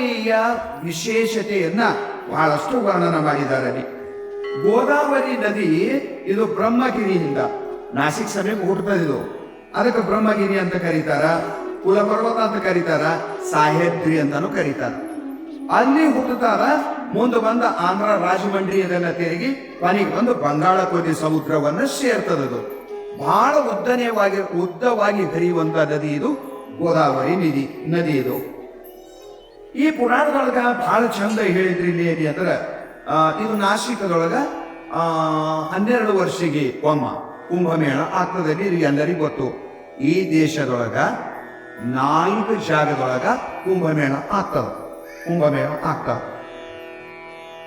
ಗೋದಾವರಿಯ ವಿಶೇಷತೆಯನ್ನ ಬಹಳಷ್ಟು ವರ್ಣನ ಮಾಡಿದ್ದಾರೆ. ಗೋದಾವರಿ ನದಿ ಇದು ಬ್ರಹ್ಮಗಿರಿಯಿಂದ, ನಾಸಿಕ್ ಸಮೀಪ ಹುಟ್ಟುತ್ತದೆ ಇದು. ಅದಕ್ಕೆ ಬ್ರಹ್ಮಗಿರಿ ಅಂತ ಕರೀತಾರ, ಕುಲಪರ್ವತ ಅಂತ ಕರೀತಾರ ಸಾಹೇದ್ರಿ ಅಂತಾನು ಕರೀತಾರ. ಅಲ್ಲಿ ಹುಟ್ಟುತ್ತಾರ, ಮುಂದೆ ಬಂದ ಆಂಧ್ರ ರಾಜಮಂಡ್ರಿ ಅದೆಲ್ಲ ತಿರುಗಿ ಕೊನೆಗೆ ಬಂದು ಬಂಗಾಳ ಕೋಟಿ ಸಮುದ್ರವನ್ನು ಸೇರ್ತದದು ಬಹಳ ಉದ್ದನೆಯವಾಗಿ, ಉದ್ದವಾಗಿ ಹರಿಯುವಂತ ನದಿ ಇದು, ಗೋದಾವರಿ ನದಿ ನದಿ ಇದು. ಈ ಪುರಾಣದೊಳಗ ಬಹಳ ಚಂದ ಹೇಳಿದ್ರಿ ಇಲ್ಲಿ ಏನಿ ಅಂದ್ರೆ ಇದು ನಾಸಿಕದೊಳಗ ಹನ್ನೆರಡು ವರ್ಷಿಗೆ ಒಮ್ಮ ಕುಂಭಮೇಳ ಆಗ್ತದ ಎಲ್ಲರಿಗೂ ಗೊತ್ತು. ಈ ದೇಶದೊಳಗ ನಾಲ್ಕು ಜಾಗದೊಳಗ ಕುಂಭಮೇಳ ಆಗ್ತದ. ಕುಂಭಮೇಳ ಆಗ್ತದ.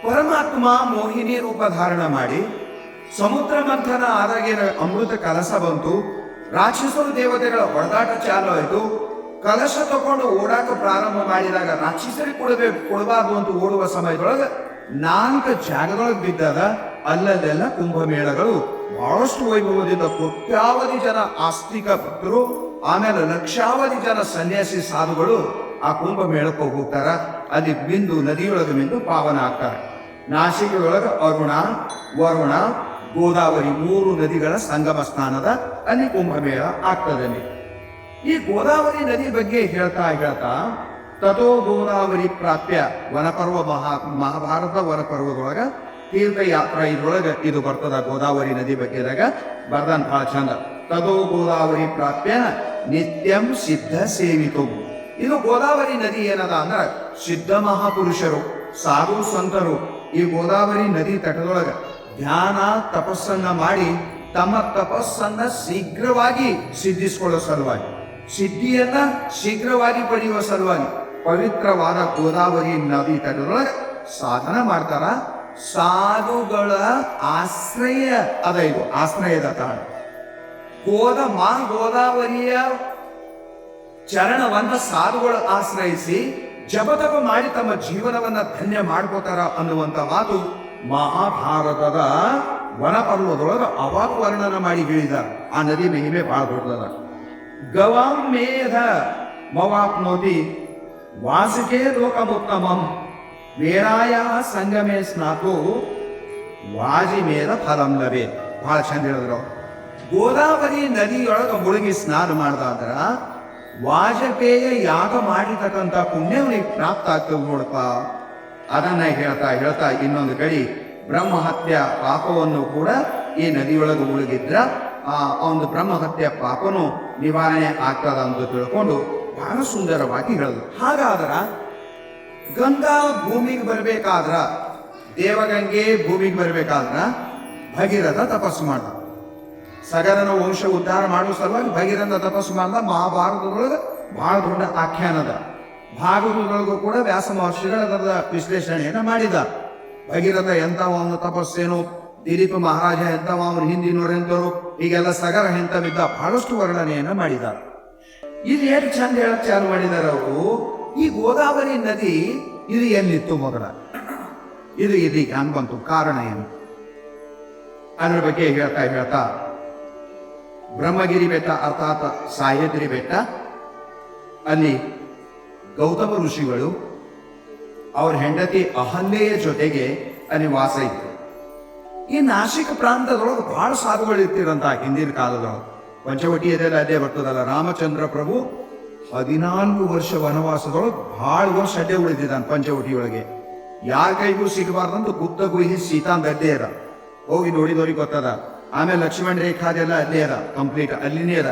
ಪರಮಾತ್ಮ ಮೋಹಿನಿ ರೂಪ ಧಾರಣ ಮಾಡಿ ಸಮುದ್ರ ಮಂಥನ ಆದಾಗಿನ ಅಮೃತ ಕಲಸ ಬಂತು. ರಾಕ್ಷಸರು ದೇವತೆಗಳ ಹೊಡೆದಾಟ ಚಾಲು ಆಯಿತು. ಕಲಶ ತಗೊಂಡು ಓಡಾಕ ಪ್ರಾರಂಭ ಮಾಡಿದಾಗ ರಾಕ್ಷಸರಿಗೆ ಕೊಡಬೇಕು ಕೊಡಬಾರ್ದು ಅಂತ ಓಡುವ ಸಮಯದೊಳಗೆ ನಾಲ್ಕು ಜಾಗದೊಳಗೆ ಬಿದ್ದಾಗ ಅಲ್ಲಲ್ಲೆಲ್ಲ ಕುಂಭಮೇಳಗಳು ಬಹಳಷ್ಟು ವೈಭವದಿಂದ ಕೋಟ್ಯಾವಧಿ ಜನ ಆಸ್ತಿಕ ಭಕ್ತರು, ಆಮೇಲೆ ಲಕ್ಷಾವಧಿ ಜನ ಸನ್ಯಾಸಿ ಸಾಧುಗಳು ಆ ಕುಂಭಮೇಳಕ್ಕೆ ಹೋಗ್ತಾರ ಅಲ್ಲಿ ಬಿಂದು ನದಿಯೊಳಗೆ ಬಿಂದು ಪಾವನ ಆಗ್ತಾರೆ ನಾಸಿಕೆಯೊಳಗೆ ಅರುಣ, ವರುಣ, ಗೋದಾವರಿ ಮೂರು ನದಿಗಳ ಸಂಗಮ ಸ್ಥಾನದ ಅಲ್ಲಿ ಕುಂಭಮೇಳ ಆಗ್ತದೆ. ಈ ಗೋದಾವರಿ ನದಿ ಬಗ್ಗೆ ಹೇಳ್ತಾ ಹೇಳ್ತಾ ತಥೋ ಗೋದಾವರಿ ಪ್ರಾಪ್ಯ ವನಪರ್ವ ಮಹಾ ಮಹಾಭಾರತ ವನಪರ್ವದೊಳಗ ತೀರ್ಥಯಾತ್ರ ಇದ್ರೊಳಗ ಇದು ಬರ್ತದ ಗೋದಾವರಿ ನದಿ ಬಗ್ಗೆದಾಗ. ಬರ್ದನ್ ಬಹಳ ಚಂದ. ತದೋ ಗೋದಾವರಿ ಪ್ರಾಪ್ಯ ನಿತ್ಯಂ ಸಿದ್ಧ ಸೇವಿತು. ಇದು ಗೋದಾವರಿ ನದಿ ಏನದ ಅಂದ್ರ ಸಿದ್ಧ ಮಹಾಪುರುಷರು, ಸಾಧು ಸಂತರು ಈ ಗೋದಾವರಿ ನದಿ ತಟದೊಳಗ ಧ್ಯಾನ ತಪಸ್ಸನ್ನ ಮಾಡಿ ತಮ್ಮ ತಪಸ್ಸನ್ನ ಶೀಘ್ರವಾಗಿ ಸಿದ್ಧಿಸಿಕೊಳ್ಳೋ ಸಲುವಾಗಿ. ಸಿದ್ಧಿಯನ್ನ ಶೀಘ್ರವಾಗಿ ಪಡೆಯುವ ಸಲುವಾಗಿ ಪವಿತ್ರವಾದ ಗೋದಾವರಿ ನದಿ ತಟದೊಳಗೆ ಸಾಧನ ಮಾಡ್ತಾರ. ಸಾಧುಗಳ ಆಶ್ರಯ, ಅದ ಇದು ಆಶ್ರಯದ ತಾಣ. ಗೋದ ಮಾ ಗೋದಾವರಿಯ ಚರಣವನ್ನ ಸಾಧುಗಳು ಆಶ್ರಯಿಸಿ ಜಪತಪ ಮಾಡಿ ತಮ್ಮ ಜೀವನವನ್ನ ಧನ್ಯ ಮಾಡ್ಕೋತಾರ ಅನ್ನುವಂತ ಮಾತು ಮಹಾಭಾರತದ ವನಪರ್ವದೊಳಗ ಅವಾಗ ವರ್ಣನ ಮಾಡಿ ಹೇಳಿದ ಆ ನದಿ ಮಹಿಮೆ ಬಹಳ ದೊಡ್ಡದ ಗವಾಂ ಮೇಧ ಮವಾಪ್ನೋತಿ ವಾಸಿಕೆ ಲೋಕಮುತ್ತಮಂ ವೇರಾಯ ಸಂಗಮೇ ಸ್ನಾತು ವಾಜಿ ಮೇಧ ಫಲಂ ಲಭೆ. ಬಹಳ ಚಂದ ಹೇಳಿದ್ರು ಗೋದಾವರಿ ನದಿಯೊಳಗೆ ಮುಳುಗಿ ಸ್ನಾನ ಮಾಡ್ದಾದ್ರ ವಾಜಪೇಯ ಯಾಗ ಮಾಡಿರ್ತಕ್ಕಂಥ ಪುಣ್ಯವನಿಗೆ ಪ್ರಾಪ್ತ ಆಗ್ತದೆ ನೋಡಪ್ಪ. ಅದನ್ನ ಹೇಳ್ತಾ ಹೇಳ್ತಾ ಇನ್ನೊಂದು ಕಡೆ ಬ್ರಹ್ಮಹತ್ಯ ಪಾಪವನ್ನು ಕೂಡ ಈ ನದಿಯೊಳಗೆ ಮುಳುಗಿದ್ರ ಆ ಒಂದು ಬ್ರಹ್ಮಹತ್ಯ ಪಾಪನು ನಿವಾರಣೆ ಆಗ್ತದ ಅಂತ ತಿಳ್ಕೊಂಡು ಬಹಳ ಸುಂದರವಾಗಿ ಹೇಳಿದ್ರು ಹಾಗಾದ್ರ ಗಂಗಾ ಭೂಮಿಗೆ ಬರಬೇಕಾದ್ರ, ದೇವಗಂಗೆ ಭೂಮಿಗೆ ಬರಬೇಕಾದ್ರ ಭಗೀರಥ ತಪಸ್ಸು ಮಾಡ್ದ ಸಗರನ ವಂಶ ಉದ್ಧಾರ ಮಾಡುವ ಸಲುವಾಗಿ ಭಗೀರಥ ತಪಸ್ಸು ಮಾಡ್ದ ಮಹಾಭಾರತದೊಳಗೆ ಬಹಳ ದೊಡ್ಡ ಆಖ್ಯಾನದ ಭಾಗವತದೊಳಗೂ ಕೂಡ ವ್ಯಾಸ ಮಹರ್ಷಿಗಳ ವಿಶ್ಲೇಷಣೆಯನ್ನ ಮಾಡಿದ. ಭಗೀರಥ ಎಂಥ ಒಂದು ತಪಸ್ಸೇನು ದಿಲೀಪ ಮಹಾರಾಜ ಎಂತವ ಅವ್ರ ಹಿಂದಿನವರೆಂತರು ಈಗೆಲ್ಲ ಸಗರ ಎಂತವಿದ್ದ ಬಹಳಷ್ಟು ವರ್ಣನೆಯನ್ನ ಮಾಡಿದ ಇಲ್ಲಿ ಏನು ಚಂದ ಹೇಳಕ್ ಚಾಲು ಮಾಡಿದಾರೆ ಅವರು? ಈ ಗೋದಾವರಿ ನದಿ ಇದು ಎಲ್ಲಿತ್ತು ಮೊದಲ ಇದು ಇದೀಗ ಹಂಗ್ ಕಾರಣ ಏನು? ಅದರ ಬಗ್ಗೆ ಹೇಳ್ತಾ ಹೇಳ್ತಾ ಬ್ರಹ್ಮಗಿರಿ ಬೆಟ್ಟ ಅರ್ಥಾತ್ ಸಾಹೇದ್ರಿ ಬೆಟ್ಟ, ಅಲ್ಲಿ ಗೌತಮ ಋಷಿಗಳು ಅವ್ರ ಹೆಂಡತಿ ಅಹಲ್ಯೆಯ ಜೊತೆಗೆ ಅಲ್ಲಿ ವಾಸ ಇತ್ತು. ಈ ನಾಸಿಕ ಪ್ರಾಂತದೊಳಗೆ ಬಹಳ ಸಾಧುಗಳು ಇರ್ತಿರಂತ ಹಿಂದಿನ ಕಾಲದೊಳಗೆ. ಪಂಚವಟಿ ಇದೆಲ್ಲ ಅದೇ ಬರ್ತದಲ್ಲ, ರಾಮಚಂದ್ರ ಪ್ರಭು ಹದಿನಾಲ್ಕು ವರ್ಷ ವನವಾಸದೊಳಗೆ ಬಹಳ ವರ್ಷ ಅಡ್ಡೆ ಉಳಿದಿದ್ದಾನೆ ಪಂಚವಟಿಯೊಳಗೆ. ಯಾರ ಕೈಗೂ ಸಿಗಬಾರ್ದಂತ ಗುಪ್ತ ಗುಹಿ ಸೀತಾಂದ ಅಡ್ಡೇ ಅದ. ಹೋಗಿ ನೋಡಿದವ್ರಿಗೆ ಗೊತ್ತದ. ಆಮೇಲೆ ಲಕ್ಷ್ಮಣ ರೇಖಾದೆಲ್ಲ ಅಲ್ಲೇ ಅದ ಕಂಪ್ಲೀಟ್ ಅಲ್ಲಿನೇ ಅದ.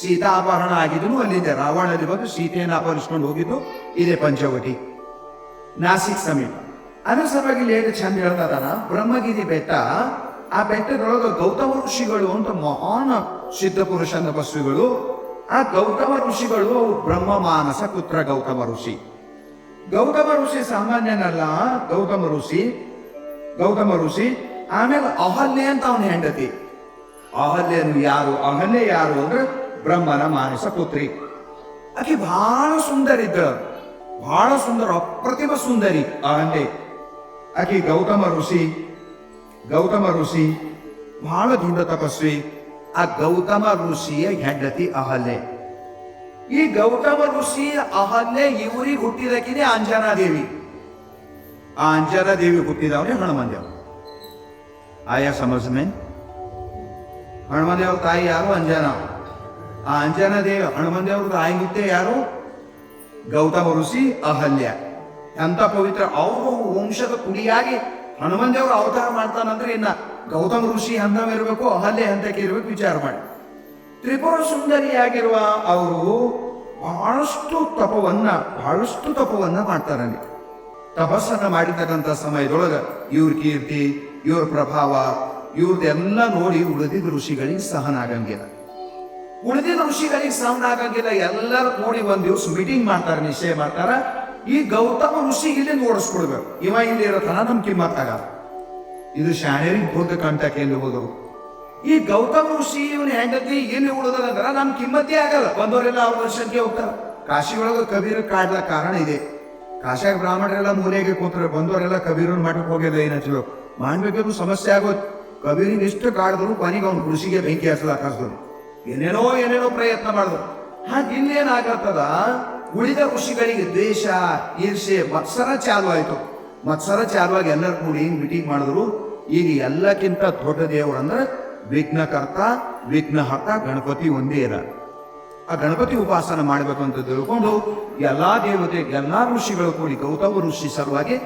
ಸೀತಾ ಅಪಹರಣ ಆಗಿದ್ದು ಅಲ್ಲಿದೆ ರಾವಣಲ್ಲಿ ಬಂದು ಸೀತೆಯನ್ನು ಅಪಹರಿಸ್ಕೊಂಡು ಹೋಗಿದ್ದು ಇದೇ ಪಂಚವಟಿ. ನಾಸಿಕ್ ಸಮೀಪ. ಅದ್ರ ಸಲುವಾಗಿ ಲೇಟ್ ಚಂದ ಹೇಳ್ತಾರ ಬ್ರಹ್ಮಗಿರಿ ಬೆಟ್ಟ, ಆ ಬೆಟ್ಟದೊಳಗೆ ಗೌತಮ ಋಷಿಗಳು ಅಂತ ಮಹಾನ್ ಸಿದ್ಧ ಪುರುಷ ತಪಸ್ವಿಗಳು. ಆ ಗೌತಮ ಋಷಿಗಳು ಬ್ರಹ್ಮ ಮಾನಸ ಪುತ್ರ ಗೌತಮ ಋಷಿ. ಗೌತಮ ಋಷಿ ಸಾಮಾನ್ಯನಲ್ಲ, ಗೌತಮ ಋಷಿ ಗೌತಮ ಋಷಿ, ಆಮೇಲೆ ಅಹಲ್ಯ ಅಂತ ಅವನ ಹೆಂಡತಿ. ಅಹಲ್ಯನು ಯಾರು? ಅಹಲ್ಯ ಯಾರು ಅಂದ್ರೆ ಬ್ರಹ್ಮನ ಮಾನಸ ಪುತ್ರಿ. ಆಕೆ ಬಹಳ ಸುಂದರ ಇದ್ದ ಬಹಳ ಸುಂದರ, ಅಪ್ರತಿಮ ಸುಂದರಿ ಅಹಲ್ಯೆ. ಆಕೆ ಗೌತಮ ಋಷಿ ಗೌತಮ ಋಷಿ, ಬಹಳ ದೊಡ್ಡ ತಪಸ್ವಿ, ಆ ಗೌತಮ ಋಷಿಯ ಹೆಂಡತಿ ಅಹಲ್ಯೆ. ಈ ಗೌತಮ ಋಷಿ ಅಹಲ್ಯೆ ಇವರಿಗೆ ಹುಟ್ಟಿದಕಿನೇ ಅಂಜನಾದೇವಿ. ಆ ಅಂಜನಾದೇವಿ ಹುಟ್ಟಿದವನೇ ಹನುಮಂದೇವ ಆಯಾ ಸಮಜ್ಮೆ ಹನುಮದೇವ್ರ ತಾಯಿ ಯಾರು? ಅಂಜನ. ಆ ಅಂಜನಾದೇವಿ ಹನುಮಂದೇವ್ರ ತಾಯಿ ಹುಟ್ಟೆ ಯಾರು? ಗೌತಮ ಋಷಿ ಅಹಲ್ಯ. ಎಂತ ಪವಿತ್ರ ಅವರು ವಂಶದ ಕುಡಿಯಾಗಿ ಹನುಮಂದೇವರು ಅವತಾರ ಮಾಡ್ತಾನಂದ್ರೆ ಇನ್ನ ಗೌತಮ ಋಷಿ ಹಂತವಿರಬೇಕು ಇರಬೇಕು, ಅಹಲ್ಯ ಹಂತಕ್ಕೆ ಇರಬೇಕು ವಿಚಾರ ಮಾಡಿ. ತ್ರಿಪುರ ಸುಂದರಿಯಾಗಿರುವ ಅವರು ಬಹಳಷ್ಟು ತಪವನ್ನ ಬಹಳಷ್ಟು ತಪವನ್ನ ಮಾಡ್ತಾರಲ್ಲಿ ತಪಸ್ಸನ್ನ ಮಾಡಿರ್ತಕ್ಕಂಥ ಸಮಯದೊಳಗೆ ಇವ್ರ ಕೀರ್ತಿ, ಇವ್ರ ಪ್ರಭಾವ, ಇವ್ರದೆಲ್ಲ ನೋಡಿ ಉಳಿದಿದ ಋಷಿಗಳಿಗೆ ಸಹನ ಆಗಂಗಿಲ್ಲ. ಉಳಿದಿದ ಋಷಿಗಳಿಗೆ ಸಹನ ಆಗಂಗಿಲ್ಲ, ಎಲ್ಲರೂ ಕೂಡಿ ಒಂದ್ ದಿವಸ ಮೀಟಿಂಗ್ ಮಾಡ್ತಾರೆ, ನಿಶ್ಚಯ ಮಾಡ್ತಾರ. ಈ ಗೌತಮ ಋಷಿ ಇಲ್ಲಿ ಓಡಿಸ್ಕೊಡ್ಬೇಕು ಇವ ಇಲ್ಲಿ ಇರತನ ನಮ್ ಕಿಮ್ಮತ್ತಾಗ ಇದು ಶಾಣೇರಿ ಬುದ್ಧ ಕಂಟಕ್ಕೆ ಎಲ್ಲಿ ಹೋದರು ಈ ಗೌತಮ ಋಷಿ ಇವನ ಹೆಂಡತಿ ಏನು ಉಳಿದಂದ್ರ ನಮ್ ಕಿಮ್ಮತ್ತೇ ಆಗಲ್ಲ. ಬಂದವರೆಲ್ಲ ಅವ್ರ ದರ್ಶನಕ್ಕೆ ಹೋಗ್ತಾರ. ಕಾಶಿ ಒಳಗ ಕಬೀರ್ ಕಾಡ್ದ ಕಾರಣ ಇದೆ. ಕಾಶಾಗ ಬ್ರಾಹ್ಮಣರೆಲ್ಲ ಮೂಲೆಗೆ ಕೂತ್ರೆ ಬಂದವರೆಲ್ಲ ಕಬೀರನ್ ಮಠಕ್ಕೆ ಹೋಗಿಲ್ಲ ಏನಂತೀವಿ ಮಾಡ್ಬೇಕಾದ್ರು ಸಮಸ್ಯೆ ಆಗೋದು ಕಬೀರಿನ ಇಷ್ಟು ಕಾಡಿದ್ರು ಕೊನೆಗೆ ಅವ್ನು ಋಷಿಗೆ ಬೆಂಕಿ ಹಚ್ಚಲಾಕ ಏನೇನೋ ಏನೇನೋ ಪ್ರಯತ್ನ ಮಾಡಿದ್ರು. ಹಾಗೆ ಇಲ್ಲೇನಾಗತ್ತದ ಉಳಿದ ಋಷಿಗಳಿಗೆ ದ್ವೇಷ ಈರ್ಷೆ ಮತ್ಸರ ಚಾಲು ಆಯಿತು ಮತ್ಸರ ಚಾಲುವಾಗಿ ಎಲ್ಲರೂ ಕೂಡಿ ಮೀಟಿಂಗ್ ಮಾಡಿದ್ರು? ಈಗ ಎಲ್ಲಕ್ಕಿಂತ ದೊಡ್ಡ ದೇವರು ಅಂದ್ರೆ ವಿಘ್ನಕರ್ತ, ವಿಘ್ನಹರ್ತ, ಗಣಪತಿ ಒಂದೇ ಇರ. ಆ ಗಣಪತಿ ಉಪಾಸನ ಮಾಡಬೇಕು ಅಂತ ತಿಳ್ಕೊಂಡು ಎಲ್ಲಾ ದೇವತೆ, ಎಲ್ಲಾ ಋಷಿಗಳು ಕೂಡಿ ಗೌತಮ ಋಷಿ ಸಲುವಾಗಿ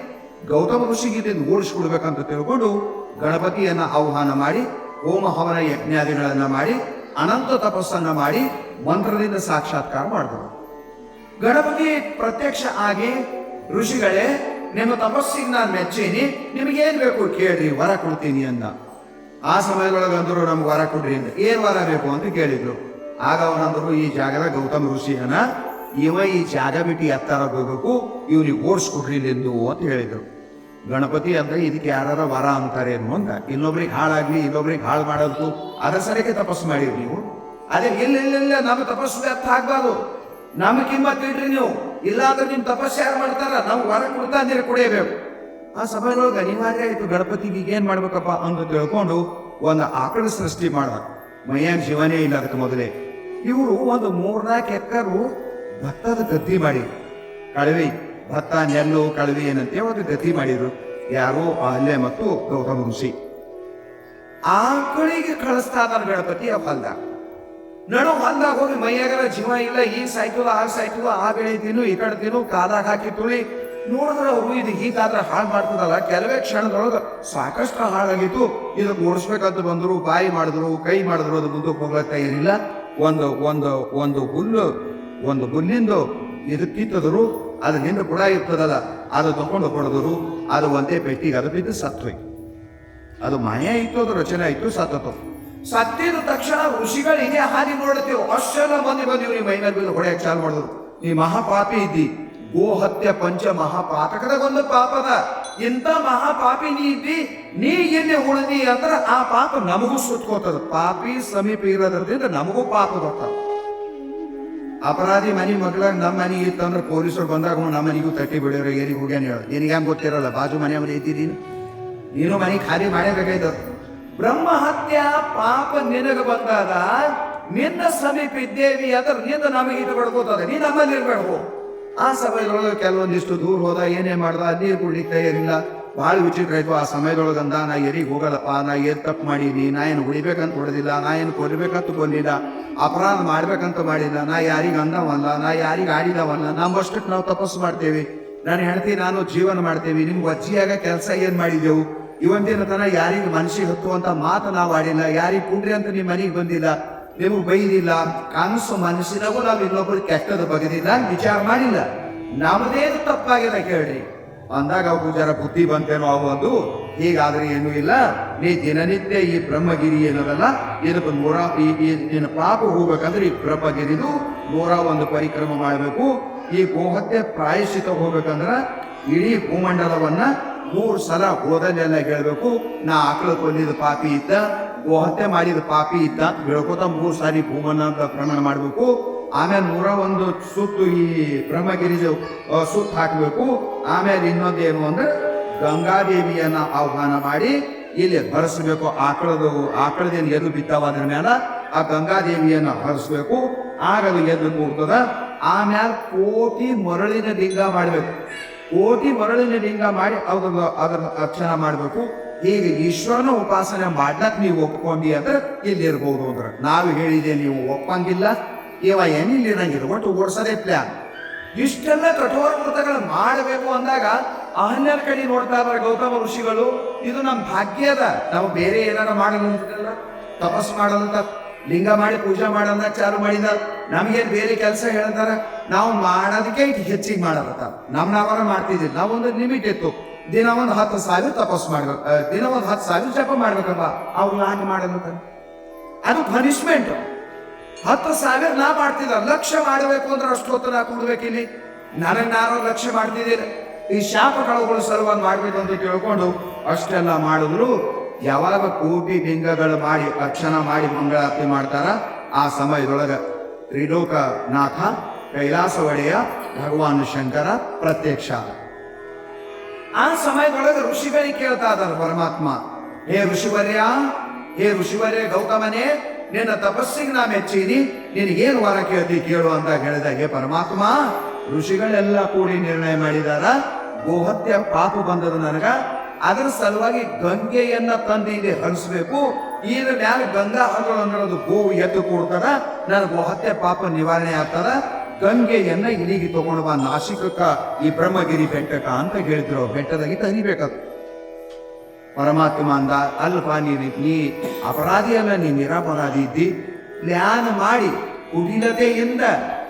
ಗೌತಮ ಋಷಿಗೆ ಇದನ್ನು ಓಡಿಸ್ಕೊಡ್ಬೇಕಂತ ತಿಳ್ಕೊಂಡು ಗಣಪತಿಯನ್ನ ಆಹ್ವಾನ ಮಾಡಿ, ಹೋಮ ಹವನ ಯಜ್ಞಾದಿಗಳನ್ನ ಮಾಡಿ, ಅನಂತ ತಪಸ್ಸನ್ನ ಮಾಡಿ, ಮಂತ್ರದಿಂದ ಸಾಕ್ಷಾತ್ಕಾರ ಮಾಡಿದ್ರು. ಗಣಪತಿ ಪ್ರತ್ಯಕ್ಷ ಆಗಿ, ಋಷಿಗಳೇ, ನಿಮ್ಮ ತಪಸ್ಸಿಗೆ ನಾನು ಮೆಚ್ಚೀನಿ ನಿಮಗೇನು ಬೇಕು ಕೇಳಿ, ವರ ಕೊಡ್ತೀನಿ ಅಂದ. ಆ ಸಮಯದೊಳಗೆ ಅಂದ್ರು, ನಮ್ಗೆ ವರ ಕೊಡ್ರಿ ಅಂತ ಏನು ವರ ಬೇಕು ಅಂತ ಕೇಳಿದ್ರು. ಆಗ ಅವನಂದ್ರು ಈ ಜಾಗದ ಗೌತಮ ಋಷಿಯನ್ನ ಇವ ಈ ಜಾಗ ಬಿಟ್ಟು ಎತ್ತರ ಹೋಗ್ಬೇಕು, ಇವನಿಗೆ ಓಡಿಸ್ಕೊಡ್ರಿ ಎಂದು ಅಂತ ಹೇಳಿದ್ರು. ಗಣಪತಿ ಅಂದ್ರೆ ಇದಕ್ಕೆ ಯಾರ ವರ ಅಂತಾರೆ ಅಂತ ಇನ್ನೊಬ್ರಿಗೆ ಹಾಳಾಗ್ಲಿ, ಇನ್ನೊಬ್ರಿಗೆ ಹಾಳು ಮಾಡೋದು, ಅದರ ಸರಿಯಾಗಿ ತಪಸ್ಸು ಮಾಡಿರಿ ನೀವು. ಅದೇ, ಇಲ್ಲ ಇಲ್ಲ ಇಲ್ಲ, ನಮ್ಮ ತಪಸ್ಸು ವ್ಯರ್ಥ ಆಗ್ಬಾರ್ದು. ನಮ್ಮ ಕಿಮ್ಮತ್ ಇಡ್ರಿ ನೀವು. ಇಲ್ಲಾಂದ್ರೆ ನಿಮ್ ತಪಸ್ಸು ಯಾರು ಮಾಡ್ತಾರ? ನಾವು ವರ ಕೊಡ್ತಾ ಅಂದ್ರೆ ಕುಡಿಯಬೇಕು. ಆ ಸಭೆಯೊಳಗೆ ಅನಿವಾರ್ಯ ಆಯ್ತು ಗಣಪತಿಗೆ ಈಗ ಏನ್ ಮಾಡ್ಬೇಕಪ್ಪ ಅಂತ ತಿಳ್ಕೊಂಡು ಒಂದು ಆಕಳ ಸೃಷ್ಟಿ ಮಾಡ್ಬೇಕು. ಮೈಯಾನ್ ಶಿವನೇ ಇಲ್ಲ ಅದಕ್ಕೆ ಮೊದಲೇ. ಇವರು ಒಂದು ಮೂರ್ನಾಲ್ಕು ಎಕ್ಕರು ಭತ್ತದ ಗದ್ದಿ ಮಾಡಿ ಕಳವಿ, ಭತ್ತ, ನೆಲ್ಲು, ಕಳವಿ ಏನಂತೆ ಒಂದು ಗದ್ದಿ ಮಾಡಿದ್ರು. ಯಾರೋ ಅಲ್ಲೇ ಮತ್ತು ಗೌತಮ ಋಷಿ. ಆಕಳಿಗೆ ಕಳಿಸ್ತಾ ಗಣಪತಿ, ಆ ನಡು ಹೊಲ್ದಾಗ ಹೋಗಿ ಮೈಯಾಗರ ಜೀವ ಇಲ್ಲ, ಈ ಸಾಯ್ತದ, ಆ ಸಾಯ್ತದ, ಆ ಬೆಳೆ ತಿನ್ನು, ಈ ಕಡೆ ತಿನ್ನು, ಕಾದಾಗ ಹಾಕಿ ತುಳಿ. ನೋಡಿದ್ರೆ ಅವರು ಇದು ಹೀಗಾದ್ರೆ ಹಾಳು ಮಾಡ್ತದಲ್ಲ, ಕೆಲವೇ ಕ್ಷಣದೊಳಗೆ ಸಾಕಷ್ಟು ಹಾಳಾಗಿತ್ತು. ಇದಕ್ಕೆ ಓಡಿಸ್ಬೇಕಂತ ಬಂದರು, ಬಾಯಿ ಮಾಡಿದ್ರು, ಕೈ ಮಾಡಿದ್ರು, ಅದು ಮುಂದಕ್ಕೆ ಹೋಗ್ಲಕ್ಕ ಏನಿಲ್ಲ. ಒಂದು ಒಂದು ಒಂದು ಹುಲ್ಲು, ಒಂದು ಹುಲ್ಲಿಂದು ಇದು ಕಿತ್ತದರು, ಅದು ಹಿಂದೆ ಕೂಡ ಇರ್ತದಲ್ಲ, ಅದು ತಗೊಂಡು ಹೊಡೆದರು, ಅದು ಒಂದೇ ಪೆಟ್ಟಿಗೆ, ಅದು ಬಿದ್ದು ಸತ್ತು ಅದು ಮಾಯ ಇತ್ತು, ಅದು ರಚನೆ ಆಯಿತು ಸತ್ತತು ಸತ್ತಿದ ತಕ್ಷಣ ಋಷಿಗಳು ಇದೇ ಹಾನಿ ನೋಡುತ್ತೇವೆ ಅಷ್ಟೆಲ್ಲ ಮಂದಿ ಬಂದಿವ್ರಿ ಮೈ ಮೇಲೆ ಬಿದ್ದು ಹೊಡೆಯಕ್ಕೆ ಚಾಲು ಮಾಡಿದ್ರು. ನೀ ಮಹಾಪಾಪಿ ಇದ್ದಿ. ಗೋ ಹತ್ಯೆ ಪಂಚ ಮಹಾಪಾತಕದ ಒಂದು ಪಾಪದ. ಇಂಥ ಮಹಾಪಾಪಿ ನೀ ಇದ್ದಿ. ನೀ ಎಲ್ಲಿ ಉಳಿದಿ ಅಂದ್ರೆ ಆ ಪಾಪ ನಮಗೂ ಸುತ್ಕೋತದ. ಪಾಪಿ ಸಮೀಪ ಇರೋದ್ರಿಂದ ನಮಗೂ ಪಾಪ ಬರ್ತಾವ. ಅಪರಾಧಿ ಮನಿ ಮಗ್ಳಾಗ ನಮ್ಮ ಮನೆ ಇತ್ತಂದ್ರೆ ಪೊಲೀಸರು ಬಂದಾಗ ನಮ್ಮ ಮನೆಗೂ ತಟ್ಟಿ ಬಿಡೋರು ಏನಿಗೆ ಹೋಗ್ಯಾನ ಹೇಳ. ನಿನಗೆ ಹೆಂಗ್ ಗೊತ್ತಿರಲ್ಲ. ಬಾಜು ಮನೆ ಮನೆ ಇದ್ದೀನಿ ನೀನು ಮನೆ ಖಾಲಿ ಮಾಡಬೇಕಾಯ್ತು ಬ್ರಹ್ಮ ಹತ್ಯ ಪಾಪ ನಿನಗ ಬಂದಾಗ ನಿನ್ನ ಸಮೀಪ ಇದ್ದೇವಿ ಅದರ ನಿಂದ ನಮಗೆ ಇದು ಬಡ್ಕೋತದ ನೀ ನಮ್ಮಲ್ಲಿ ಇರಬೇಕು. ಆ ಸಮಯದೊಳಗೆ ಕೆಲವೊಂದಿಷ್ಟು ದೂರ ಹೋದ, ಏನೇ ಮಾಡ್ದ, ನೀರು ಕುಡ್ಲಿಕ್ಕೆ ತಯಾರಿಲ್ಲ. ಭಾಳ ವಿಚಿತ್ರ ಆಯ್ತು. ಆ ಸಮಯದೊಳಗೆ ಅಂದ ನಾ ಎರಿಗೆ ಹೋಗಲ್ಲಪ್ಪ? ನಾ ಏನ್ ತಪ್ಪು ಮಾಡೀನಿ ನಾ ಏನು ಹೊಡಿಬೇಕಂತ ಹೊಡೆದಿಲ್ಲ? ನಾ ಏನು ಕೊಲ್ಬೇಕಂತ ಕೊಲ್ಲಿಲ್ಲ? ಅಪರಾಧ ಮಾಡ್ಬೇಕಂತ ಮಾಡಿಲ್ಲ? ನಾ ಯಾರಿಗೆ ಅಂದವಲ್ಲ? ನಾ ಯಾರಿಗೆ ಆಡಿದವಲ್ಲ? ನಮ್ಮಷ್ಟಕ್ಕೆ ನಾವು ತಪಸ್ಸು ಮಾಡ್ತೇವೆ. ನಾನು ಹೆಂಡತಿ, ನಾನು ಜೀವನ ಮಾಡ್ತೇವೆ. ನಿಮ್ಗೆ ಅಜ್ಜಿಯಾಗ ಕೆಲಸ ಏನು ಮಾಡಿದೆವು ಇವತ್ತಿನ ತನ ಯಾರಿಗೆ ಮನಸ್ಸಿಗೆ ಹತ್ತುವಂತ ಮಾತು ನಾವು ಆಡಿಲ್ಲ, ಯಾರಿಗೆ ಕುಂಡ್ರಿ ಅಂತ ನಿಮ್ಮ ಮನೆಗೆ ಬಂದಿಲ್ಲ ನಿಮಗೆ ಬೈದಿಲ್ಲ, ಕನಸು ಮನಸ್ಸಿನಾಗೂ ನಾವು ಇನ್ನೊಬ್ಬರು ಕೆಟ್ಟದ ಬಗೆದಿಲ್ಲ ವಿಚಾರ ಮಾಡಿಲ್ಲ. ನಮ್ದೇನು ತಪ್ಪಾಗಿಲ್ಲ ಕೇಳ್ರಿ. ಅಂದಾಗ ಅವು ಜರ ಬುದ್ಧಿ ಬಂತೇನೋ ಅವು ಒಂದು ಹೀಗಾದ್ರೆ ಏನು ಇಲ್ಲ. ನೀ ದಿನನಿತ್ಯ ಈ ಬ್ರಹ್ಮಗಿರಿ ಏನದಲ್ಲ, ಇದಕ್ಕೆ ನೂರ ಈ- ನಿನ್ನ ಪಾಪ ಹೋಗ್ಬೇಕಂದ್ರೆ ಈ ಬ್ರಹ್ಮಗಿರಿದು ನೂರ ಒಂದು ಪರಿಕ್ರಮ ಮಾಡಬೇಕು. ಈ ಗೋಹತ್ಯೆ ಪ್ರಾಯಶ್ಚಿತ ಹೋಗ್ಬೇಕಂದ್ರ ಇಡೀ ಭೂಮಂಡಲವನ್ನ ಮೂರು ಸಲ ಹೋದಲ್ಲೆಲ್ಲ ಹೇಳಬೇಕು. ನಾ ಆಕಳ ಕೊಲ್ಲಿದ ಪಾಪಿ ಇದ್ದ, ಗೋಹತ್ಯೆ ಮಾಡಿದ ಪಾಪಿ ಇದ್ದ ಅಂತ ಹೇಳ್ಕೊತ ಮೂರು ಸಾರಿ ಭೂಮನ ಪ್ರಮಾಣ ಮಾಡಬೇಕು. ಆಮೇಲೆ ನೂರ ಒಂದು ಸುತ್ತು ಈ ಬ್ರಹ್ಮಗಿರಿ ಸುತ್ತು ಹಾಕಬೇಕು. ಆಮೇಲೆ ಇನ್ನೊಂದೇನು ಅಂದ್ರೆ ಗಂಗಾದೇವಿಯನ್ನ ಆಹ್ವಾನ ಮಾಡಿ ಇಲ್ಲಿ ಹರಿಸ್ಬೇಕು. ಆಕಳದು, ಆಕಳದೇನು ಎದ್ದು ಬಿದ್ದಾವ ಅದ್ರ ಮೇಲೆ ಆ ಗಂಗಾದೇವಿಯನ್ನ ಹರಿಸ್ಬೇಕು. ಆಗ ಅದು ಎದ್ದು ಮುಗ್ತದ ಆಮೇಲೆ ಕೋಟಿ ಮರಳಿನ ಲಿಂಗ ಮಾಡಬೇಕು. ಕೋಟಿ ಮರಳಿನ ಲಿಂಗ ಮಾಡಿ ಅದ್ರ ಅದರ ಅರ್ಚನ ಮಾಡಬೇಕು. ಈಗ ಈಶ್ವರನ ಉಪಾಸನೆ ಮಾಡ್ಲಕ್ ನೀವು ಒಪ್ಕೊಂಡಿ ಅಂದ್ರೆ ಇಲ್ಲಿ ಇರ್ಬೋದು ಅಂದ್ರೆ. ನಾವು ಹೇಳಿದೆ ನೀವು ಒಪ್ಪಂಗಿಲ್ಲ. ಇವ ಏನಿಲ್ಲ ಇರಂಗಿಲ್ಲ ಒಟ್ಟು ಓಡಿಸೋದೇ ಪ್ಲಾನ್ ಇಷ್ಟೆಲ್ಲ ಕಠೋರ ವ್ರತಗಳು ಮಾಡಬೇಕು ಅಂದಾಗ ಅಹನ್ಯರ ಕಡೆ ನೋಡ್ತಾ ಇದ್ದಾರೆ ಗೌತಮ ಋಷಿಗಳು. ಇದು ನಮ್ಮ ಭಾಗ್ಯದ ನಾವು ಬೇರೆ ಏನಾರ ಮಾಡಲು ಅಂತಿದ್ರಲ್ಲ ತಪಸ್ ಮಾಡಲ್ಲ ಲಿಂಗ ಮಾಡಿ ಪೂಜೆ ಮಾಡೋಣ ಚಾಲು ಮಾಡಿದ ನಮಗೇನು ಬೇರೆ ಕೆಲಸ ಹೇಳ್ತಾರ? ನಾವು ಮಾಡೋದಕ್ಕೆ ಇಟ್ಟು ಹೆಚ್ಚಿಗೆ ಮಾಡತ್ತ ನಮ್ಮ ನಾವಾರ ಮಾಡ್ತಿದ್ದಿಲ್ಲ. ನಾವೊಂದು ಲಿಮಿಟ್ ಇತ್ತು. ದಿನ ಒಂದು ಹತ್ತು ಸಾವಿರ ತಪಸ್ ಮಾಡ್ಬೇಕು. ದಿನ ಒಂದು ಹತ್ತು ಸಾವಿರ ಜಪ ಮಾಡ್ಬೇಕಪ್ಪ. ಅವ್ರು ನಾನ್ ಮಾಡಬೇಕ ಅದು ಪನಿಷ್ಮೆಂಟ್ ಹತ್ತು ಸಾವಿರ ನಾ ಮಾಡ್ತಿದ್ದ. ಲಕ್ಷ ಮಾಡಬೇಕು ಅಂದ್ರೆ ಅಷ್ಟೊತ್ತು ನಾ ಕೊಡ್ಬೇಕಿಲ್ಲಿ ನನಗೆ ನಾನು ಲಕ್ಷ ಮಾಡ್ತಿದ್ದೀರಿ. ಈ ಶಾಪ ಕಳುಗಳು ಸಲುವಾಗಿ ಮಾಡ್ಬೇಕು ಅಂತ ತಿಳ್ಕೊಂಡು ಅಷ್ಟೆಲ್ಲ ಮಾಡಿದ್ರು. ಯಾವಾಗ ಕೂಪಿ ಲಿಂಗಗಳು ಮಾಡಿ ಅರ್ಚನ ಮಾಡಿ ಮಂಗಳಾರತಿ ಮಾಡ್ತಾರ, ಆ ಸಮಯದೊಳಗ ತ್ರಿಲೋಕನಾಥ ಕೈಲಾಸ ಒಡೆಯ ಭಗವಾನ್ ಶಂಕರ ಪ್ರತ್ಯಕ್ಷ. ಆ ಸಮಯದೊಳಗೆ ಋಷಿಗಳಿಗೆ ಕೇಳ್ತಾ ಇದ್ದಾರೆ ಪರಮಾತ್ಮ, ಹೇ ಋಷಿವರ್ಯ ಹೇ ಋಷಿವರ್ಯ ಗೌತಮನೇ, ನಿನ್ನ ತಪಸ್ಸಿಗೆ ನಾ ಮೆಚ್ಚೀನಿ ನಿನಗೇನು ವರ ಕೇಳ್ತಿ ಕೇಳು ಅಂತ ಹೇಳಿದಾಗ ಪರಮಾತ್ಮ, ಋಷಿಗಳೆಲ್ಲ ಕೂಡಿ ನಿರ್ಣಯ ಮಾಡಿದಾರ, ಗೋಹತ್ಯ ಪಾಪ ಬಂದದ ನನಗ ಅದರ ಸಲುವಾಗಿ ಗಂಗೆಯನ್ನ ತಂದು ಇಲ್ಲಿ ಹರಿಸ್ಬೇಕು. ಇದ್ರ ಮ್ಯಾಲ ಗಂಗಾ ಹರಳು ಅನ್ನೋದು ಗೋವು ಎದ್ದು ಕೊಡ್ತಾರ. ನನ್ನ ಗೋಹತ್ಯ ಪಾಪ ನಿವಾರಣೆ ಆಗ್ತದ ಗಂಗೆಯನ್ನ ಇಲ್ಲಿಗೆ ತಗೊಂಡು ಬಾ ನಾಶಿಕಕ್ಕ, ಈ ಬ್ರಹ್ಮಗಿರಿ ಬೆಟ್ಟಕ ಅಂತ ಹೇಳಿದ್ರು. ಬೆಟ್ಟದಾಗಿ ತರಿಬೇಕು ಪರಮಾತ್ಮ ಅಂದ, ಅಲ್ಪ ನೀನು ನೀ ಅಪರಾಧಿ ಅಲ್ಲ ನೀ ನಿರಪರಾಧಿ ಇದ್ದಿ. ಪ್ಲ್ಯಾನ್ ಮಾಡಿ ಕುಡಿಲತೆಯಿಂದ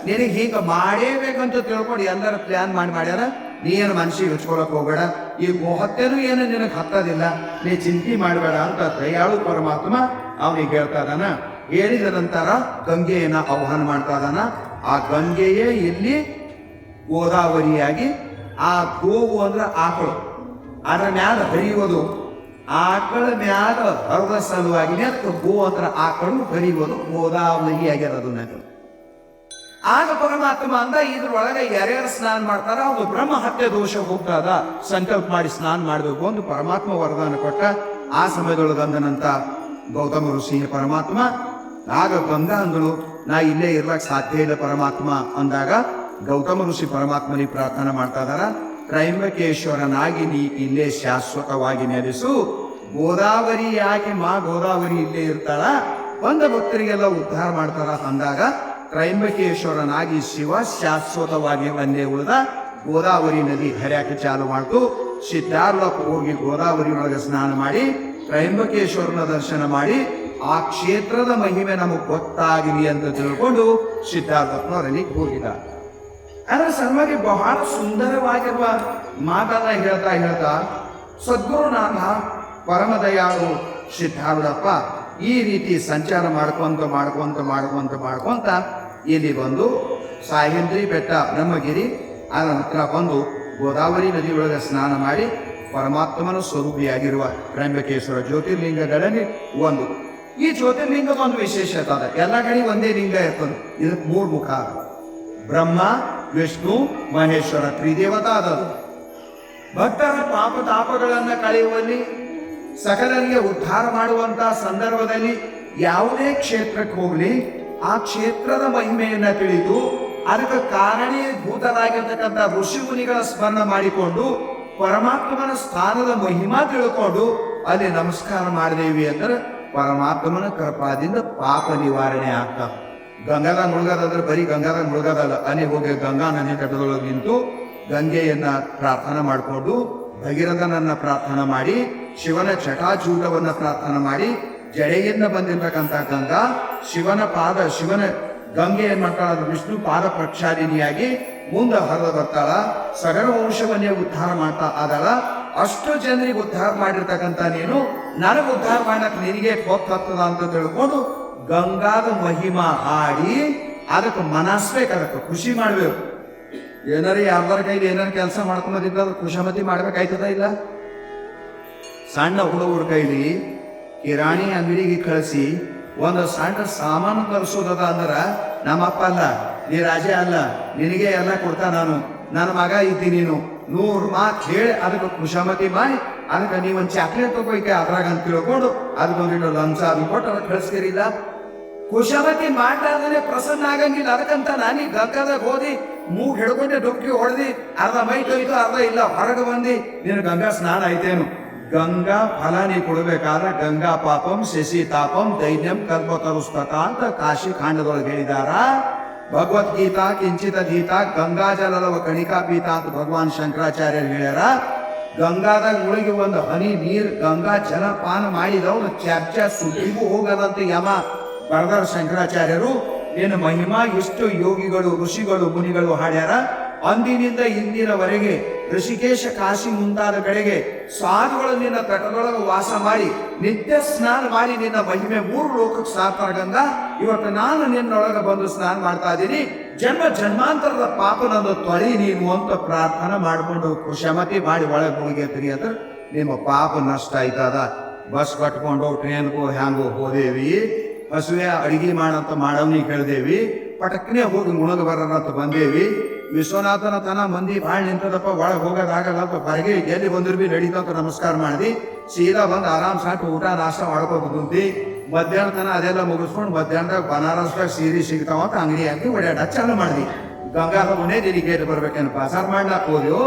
ನಿನಗೆ ಹೀಗ ಮಾಡೇಬೇಕಂತ ತಿಳ್ಕೊಂಡು ಎಲ್ಲರ ಪ್ಲ್ಯಾನ್ ಮಾಡಿ ಮಾಡ್ಯಾರ. ನೀ ಏನು ಮನಸ್ಸಿಗೆ ಹೋಗಬೇಡ. ಈ ಗೋಹತ್ಯನೂ ಏನು ನಿನಗೆ ಹತ್ತದಿಲ್ಲ. ನೀ ಚಿಂತೆ ಮಾಡಬೇಡ ಅಂತ ದಯಾಳು ಪರಮಾತ್ಮ ಅವನಿಗೆ ಹೇಳ್ತಾ ಇದಾನ ಹೇಳಿದ ನಂತರ ಗಂಗೆಯನ್ನ ಆಹ್ವಾನ ಮಾಡ್ತಾ ಇದಾನ ಆ ಗಂಗೆಯೇ ಇಲ್ಲಿ ಗೋದಾವರಿಯಾಗಿ ಆ ಗೋವು ಅಂದ್ರೆ ಆಕಳು. ಅದರ ಮ್ಯಾಲ ಹರಿಯುವುದು ಆಕಳ ಮ್ಯಾಲ ಹರದ ಸಲುವಾಗಿ ಗೋ ಅಂದ್ರೆ ಆಕಳು ಹರಿಯುವುದು ಗೋದಾವರಿ ಆಗ್ಯದ ಅದು ಆಗ ಪರಮಾತ್ಮ ಅಂದ, ಇದ್ರೊಳಗೆ ಯಾರ್ಯಾರು ಸ್ನಾನ ಮಾಡ್ತಾರ ಅವ್ರು ಬ್ರಹ್ಮ ಹತ್ಯೆ ದೋಷ ಹೋಗ್ತದ, ಸಂಕಲ್ಪ ಮಾಡಿ ಸ್ನಾನ ಮಾಡಬೇಕು ಒಂದು ಪರಮಾತ್ಮ ವರದಾನ ಕೊಟ್ಟ. ಆ ಸಮಯದೊಳಗೆ ಅಂದನಂತ ಗೌತಮ ಋಷಿ ಪರಮಾತ್ಮ, ಆಗ ಬಂದ ಅಂದಳು, ನಾ ಇಲ್ಲೇ ಇರ್ಲಕ್ ಸಾಧ್ಯ ಇಲ್ಲ ಪರಮಾತ್ಮ ಅಂದಾಗ ಗೌತಮ ಋಷಿ ಪರಮಾತ್ಮನಿ ಪ್ರಾರ್ಥನೆ ಮಾಡ್ತಾ ಇದಾರ. ತ್ರೈಂಬಕೇಶ್ವರನಾಗಿ ನೀ ಇಲ್ಲೇ ಶಾಶ್ವತವಾಗಿ ನೆಲೆಸು. ಗೋದಾವರಿ ಯಾಕೆ ಮಾ ಗೋದಾವರಿ ಇಲ್ಲೇ ಇರ್ತಾಳ? ಬಂದ ಭಕ್ತರಿಗೆಲ್ಲ ಉದ್ಧಾರ ಮಾಡ್ತಾರ ಅಂದಾಗ ತ್ರೈಂಬಕೇಶ್ವರನಾಗಿ ಶಿವ ಶಾಶ್ವತವಾಗಿ ಒಂದೇ ಉಳಿದ ಗೋದಾವರಿ ನದಿ ಹರ್ಯಾಕೆ ಚಾಲು ಮಾಡ್ತು. ಸಿದ್ಧಾರ್ಥಕ್ಕೆ ಹೋಗಿ ಗೋದಾವರಿ ಒಳಗೆ ಸ್ನಾನ ಮಾಡಿ, ತ್ರೈಂಬಕೇಶ್ವರನ ದರ್ಶನ ಮಾಡಿ, ಆ ಕ್ಷೇತ್ರದ ಮಹಿಮೆ ನಮಗೆ ಗೊತ್ತಾಗಲಿ ಅಂತ ತಿಳ್ಕೊಂಡು ಸಿದ್ಧಾರ್ಥಪ್ಪನವರಲ್ಲಿ ಹೋಗಿದ್ದ. ಅದರ ಸಲುವಾಗಿ ಬಹಳ ಸುಂದರವಾಗಿರುವ ಮಾತನ್ನ ಹೇಳ್ತಾ ಹೇಳ್ತಾ ಸದ್ಗುರುನಾಥ ಪರಮದಯಾಳು ಸಿದ್ಧಾರ್ಥಪ್ಪ ಈ ರೀತಿ ಸಂಚಾರ ಮಾಡ್ಕೊಂತ ಮಾಡ್ಕೊಂತ ಮಾಡ್ಕೊಂತ ಮಾಡ್ಕೊಂತ ಇಲ್ಲಿ ಬಂದು ಸಾಹೇಂದ್ರಿ ಬೆಟ್ಟ ಬ್ರಹ್ಮಗಿರಿ ಅದರ ಬಂದು ಗೋದಾವರಿ ನದಿಯೊಳಗೆ ಸ್ನಾನ ಮಾಡಿ ಪರಮಾತ್ಮನ ಸ್ವರೂಪಿಯಾಗಿರುವ ತ್ರ್ಯಂಬಕೇಶ್ವರ ಜ್ಯೋತಿರ್ಲಿಂಗಗಳಲ್ಲಿ ಒಂದು. ಈ ಜ್ಯೋತಿರ್ಲಿಂಗದ ಒಂದು ವಿಶೇಷತೆ ಅದ. ಎಲ್ಲ ಕಡೆ ಒಂದೇ ಲಿಂಗ ಇರ್ತದೆ. ಇದಕ್ಕೆ ಮೂರು ಮುಖ ಬ್ರಹ್ಮ, ವಿಷ್ಣು, ಮಹೇಶ್ವರ ತ್ರಿದೇವತಾ ಅದು ಭಕ್ತರ ಪಾಪ ತಾಪಗಳನ್ನು ಕಳೆಯುವಲ್ಲಿ ಸಕಲರಿಗೆ ಉದ್ಧಾರ ಮಾಡುವಂತಹ ಸಂದರ್ಭದಲ್ಲಿ ಯಾವುದೇ ಕ್ಷೇತ್ರಕ್ಕೆ ಹೋಗಲಿ ಆ ಕ್ಷೇತ್ರದ ಮಹಿಮೆಯನ್ನ ತಿಳಿದು ಅದಕ್ಕೆ ಕಾರಣೀಭೂತರಾಗಿರ್ತಕ್ಕಂಥ ಋಷಿ ಮುನಿಗಳ ಸ್ಮರಣ ಮಾಡಿಕೊಂಡು ಪರಮಾತ್ಮನ ಸ್ಥಾನದ ಮಹಿಮಾ ತಿಳ್ಕೊಂಡು ಅಲ್ಲಿ ನಮಸ್ಕಾರ ಮಾಡಿದೇವಿ ಅಂದ್ರೆ ಪರಮಾತ್ಮನ ಕೃಪಾದಿಂದ ಪಾಪ ನಿವಾರಣೆ ಆಗ್ತಾವ ಗಂಗಾದ ಮುಳುಗದಂದ್ರೆ ಬರೀ ಗಂಗಾದ ಮುಳುಗದಲ್ಲ ಅಲ್ಲಿ ಹೋಗಿ ಗಂಗಾ ನದಿ ಕಟ್ಟದೊಳಗೆ ನಿಂತು ಗಂಗೆಯನ್ನ ಪ್ರಾರ್ಥನೆ ಮಾಡಿಕೊಂಡು ಭಗೀರಥನನ್ನ ಪ್ರಾರ್ಥನೆ ಮಾಡಿ, ಶಿವನ ಚಟಾಚೂಟವನ್ನ ಪ್ರಾರ್ಥನೆ ಮಾಡಿ ಜಡೆಯಿಂದ ಬಂದಿರತಕ್ಕಂಥ ಗಂಗಾ, ಶಿವನ ಪಾದ, ಶಿವನ ಗಂಗೆ ಏನ್ ಮಾಡ್ತಾಳ ವಿಷ್ಣು ಪಾದ ಪ್ರಕ್ಷಾಲಿನಿಯಾಗಿ ಮುಂದೆ ಹರಿದು ಬರ್ತಾಳ. ಸಗರ ವಂಶವನ್ನೇ ಉದ್ಧಾರ ಮಾಡ್ತಾ ಆದಳ. ಅಷ್ಟು ಜನರಿಗೆ ಉದ್ಧಾರ ಮಾಡಿರ್ತಕ್ಕಂಥ ನೀನು. ನನಗೆ ಉದ್ಧಾರ ಮಾಡಕ್ ನಿನಗೆ ಗೊತ್ತಾಗ್ತದ ಅಂತ ತಿಳ್ಕೊಂಡು ಗಂಗಾದ ಮಹಿಮಾ ಹಾಡಿ ಅದಕ್ಕೆ ಮನಸ್ಬೇಕು ಅದಕ್ಕೆ ಖುಷಿ ಮಾಡ್ಬೇಕು. ಏನಾರ ಯಾರ್ದಾರ ಕೈಲಿ ಏನಾರ ಕೆಲಸ ಮಾಡ್ಕೊಂಡಿದ್ರೆ ಅದು ಖುಷಮತಿ ಮಾಡ್ಬೇಕಾಯ್ತದ ಇಲ್ಲ? ಸಣ್ಣ ಹುಡುಗರ ಕೈಲಿ ಕಿರಾಣಿ ಅಂಗಡಿಗೆ ಕಳಿಸಿ ಒಂದು ಸಣ್ಣ ಸಾಮಾನು ತರಿಸೋದದ ಅಂದ್ರ ನಮ್ಮಪ್ಪ ಅಲ್ಲ, ನೀ ರಾಜ ಅಲ್ಲ, ನಿನಗೆ ಎಲ್ಲ ಕೊಡ್ತಾ ನಾನು. ನನ್ನ ಮಗ ಇದ್ದಿ ನೀನು. ನೂರು ಮಾತು ಹೇಳಿ ಅದಕ್ಕೆ ಖುಷಾಮತಿ ಮಾಡಿ, ಅದಕ್ಕೆ ನೀವು ಒಂದು ಚಾಕ್ಲೇಟ್ ತಗೋಯ್ಕೆ ಅದ್ರಾಗ ಅಂತ ತಿಳ್ಕೊಂಡು ಅದಕ್ಕೊಂದಿಟ್ಟು ಲಂಚ ಅದು ಕೊಟ್ಟು ಅದಕ್ಕೆ ಕಳಿಸ್ತೀರಿಲ್ಲ. ಖುಷಾಮತಿ ಮಾಡ್ಲಾರ್ದೇ ಪ್ರಸನ್ನ ಆಗಂಗಿಲ್ಲ. ಅದಕ್ಕಂತ ನಾನೀ ಗಂಗಾದಾಗ ಓದಿ ಮೂಗ್ ಹಿಡ್ಕೊಂಡೆ ಡೊಕ್ಕಿ ಹೊಡೆದಿ, ಅರ್ಧ ಮೈ ತೊಯ್ತು ಅರ್ಧ ಇಲ್ಲ, ಹೊರಗೆ ಬಂದು, ನೀನು ಗಂಗಾ ಸ್ನಾನ ಐತೇನು ಗಂಗಾ ಫಲ ನೀ ಕೊಡಬೇಕಾದ್ರೆ ಗಂಗಾ ಪಾಪಂ ಶಶಿ ತಾಪಂ ದೈನ್ಯಂ ಕಲ್ಪತರುಸ್ತಕ ಅಂತ ಕಾಶಿ ಕಾಂಡದೊಳಗೆ ಹೇಳಿದಾರ. ಭಗವದ್ಗೀತಾ, ಕಿಂಚಿತ ಗೀತಾ ಗಂಗಾ ಜಲವ ಕಣಿಕಾ ಪೀತ ಅಂತ ಭಗವಾನ್ ಶಂಕರಾಚಾರ್ಯರು ಹೇಳ್ಯಾರ. ಗಂಗಾದಾಗ ಮುಳುಗಿ ಒಂದು ಹನಿ ನೀರು, ಗಂಗಾ ಜಲಪಾನ ಮಾಡಿದವನು ಚರ್ಚ ಸುದ್ದಿಗೂ ಹೋಗದಂತ ಯಮ. ಬರದಾರ ಶಂಕರಾಚಾರ್ಯರು ಏನು ಮಹಿಮಾ ಎಷ್ಟು ಯೋಗಿಗಳು, ಋಷಿಗಳು, ಮುನಿಗಳು ಹಾಡ್ಯಾರ. ಅಂದಿನಿಂದ ಇಂದಿನವರೆಗೆ ಋಷಿಕೇಶ ಕಾಶಿ ಮುಂತಾದ ಕಡೆಗೆ ಸಾಧುಗಳು ನಿನ್ನ ತಟದೊಳಗೆ ವಾಸ ಮಾಡಿ, ನಿತ್ಯ ಸ್ನಾನ ಮಾಡಿ ನಿನ್ನ ಮಹಿಮೆ ಮೂರು ಲೋಕಕ್ಕೆ ಸಾಕಾಗಂದ ಇವತ್ತು ನಾನು ನಿನ್ನೊಳಗೆ ಬಂದು ಸ್ನಾನ ಮಾಡ್ತಾ ಇದ್ದೀನಿ. ಜನ್ಮ ಜನ್ಮಾಂತರದ ಪಾಪ ನಂದು ತೊಳಿ ನೀನು ಅಂತ ಪ್ರಾರ್ಥನೆ ಮಾಡಿಕೊಂಡು ಕ್ಷಮತೆ ಮಾಡಿ ಒಳಗೆ ಮುಳುಗೇತ್ರಿ ಅಂದ್ರೆ ನಿಮ್ಮ ಪಾಪ ನಷ್ಟ ಆಯ್ತದ. ಬಸ್ ಕಟ್ಕೊಂಡು ಟ್ರೇನ್ಗೂ ಹ್ಯಾಂಗೋ ಹೋದೇವಿ. ಹಸುವೆ ಅಡಿಗೆ ಮಾಡಂತ ಮಾಡವ್ನಿ ಕೇಳ್ದೇವಿ ಪಟಕ್ನೆ ಹೋಗಿ ಮುಳುಗ ಬರೋಣ ಅಂತ ಬಂದೇವಿ. ವಿಶ್ವನಾಥನ ತನ ಮಂದಿ ಬಾಳ್ ನಿಂತದಪ್ಪ, ಒಳಗೆ ಹೋಗೋದಾಗಲ್ಲಪ್ಪ. ಹೊರಗೆ ಎಲ್ಲಿ ಬಂದ್ರು ಬಿ ನಡೀತಂತ ನಮಸ್ಕಾರ ಮಾಡಿದಿ. ಸೀದಾ ಬಂದು ಆರಾಮ್ ಸಾಕು, ಊಟ, ನಾಷ್ಟ ಮಾಡ್ಕೋಬೇಕು ಕುಂತಿ. ಮಧ್ಯಾಹ್ನ ತನ ಅದೆಲ್ಲ ಮುಗಿಸ್ಕೊಂಡು ಮಧ್ಯಾಹ್ನದಾಗ ಬನಾರಸ್ದಾಗ ಸೀರೆ ಸಿಗ್ತಾವ ಅಂತ ಅಂಗಡಿ ಹಾಕಿ ಓಡಾಡ ಚಾಲು ಮಾಡಿದಿ. ಗಂಗಾ ಮುನೇ ಗೇಟ್ ಬರ್ಬೇಕೇನು ಪಾಸಾರ್ ಮಾಡ್ಲಾಕ್ ಹೋದೆವು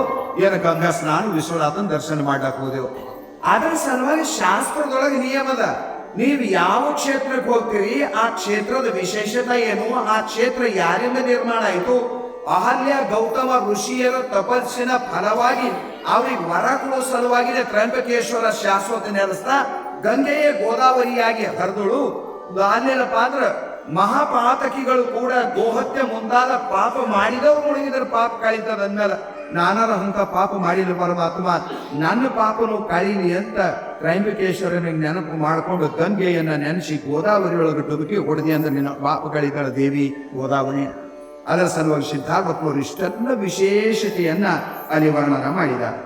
ಏನು ಗಂಗಾ ಸ್ನಾನ ವಿಶ್ವನಾಥನ ದರ್ಶನ ಮಾಡ್ಲಾಕ್ ಹೋದೆವು ಅದರ ಸಲುವಾಗಿ ಶಾಸ್ತ್ರದೊಳಗೆ ನಿಯಮದ ನೀವು ಯಾವ ಕ್ಷೇತ್ರಕ್ಕೆ ಹೋಗ್ತೀರಿ, ಆ ಕ್ಷೇತ್ರದ ವಿಶೇಷತೆ ಏನು, ಆ ಕ್ಷೇತ್ರ ಯಾರಿಂದ ನಿರ್ಮಾಣ ಆಯಿತು ಅಹಲ್ಯ ಗೌತಮ ಋಷಿಯರ ತಪಸ್ಸಿನ ಫಲವಾಗಿ ಅವರಿಗೆ ವರ ಕೊಡೋ ಸಲುವಾಗಿದೆ ತ್ರಂಬಕೇಶ್ವರ ಶಾಶ್ವತ ನೆಲೆಸ್ತಾ ಗಂಗೆಯೇ ಗೋದಾವರಿಯಾಗಿ ಹರಿದಳು. ಅಲ್ಲೇನಪ್ಪ ಅಂದ್ರೆ ಮಹಾಪಾತಕಿಗಳು ಕೂಡ ಗೋಹತ್ಯ ಮುಂದಾದ ಪಾಪ ಮಾಡಿದವರು ಮುಳುಗಿದ್ರೆ, ಪಾಪ ಕಳೀತದ ಅಂದ್ಮೇಲೆ ನಾನಾರ ಅಂತ ಪಾಪ ಮಾಡಿಲ್ಲ ಪರಮಾತ್ಮ. ನನ್ನ ಪಾಪನು ಕಳೀಲಿ ಅಂತ ತ್ರೈಂಬಕೇಶ್ವರನಿಗೆ ನೆನಪು ಮಾಡಿಕೊಂಡು ಗಂಗೆಯನ್ನ ನೆನೆಸಿ ಗೋದಾವರಿಯೊಳಗೆ ಡುಬುಕಿ ಹೊಡೆದಿ ಅಂದ್ರೆ ನಿನ್ನ ಪಾಪ ಕಳೀತಾಳೆ ದೇವಿ ಗೋದಾವರಿ. ಅದರ ಸಲುವಾಗಿ ಸಿದ್ಧಾರ್ಥಪುರ ಇಷ್ಟೆಲ್ಲ ವಿಶೇಷತೆಯನ್ನ ಅಲ್ಲಿ ವರ್ಣನ ಮಾಡಿದ.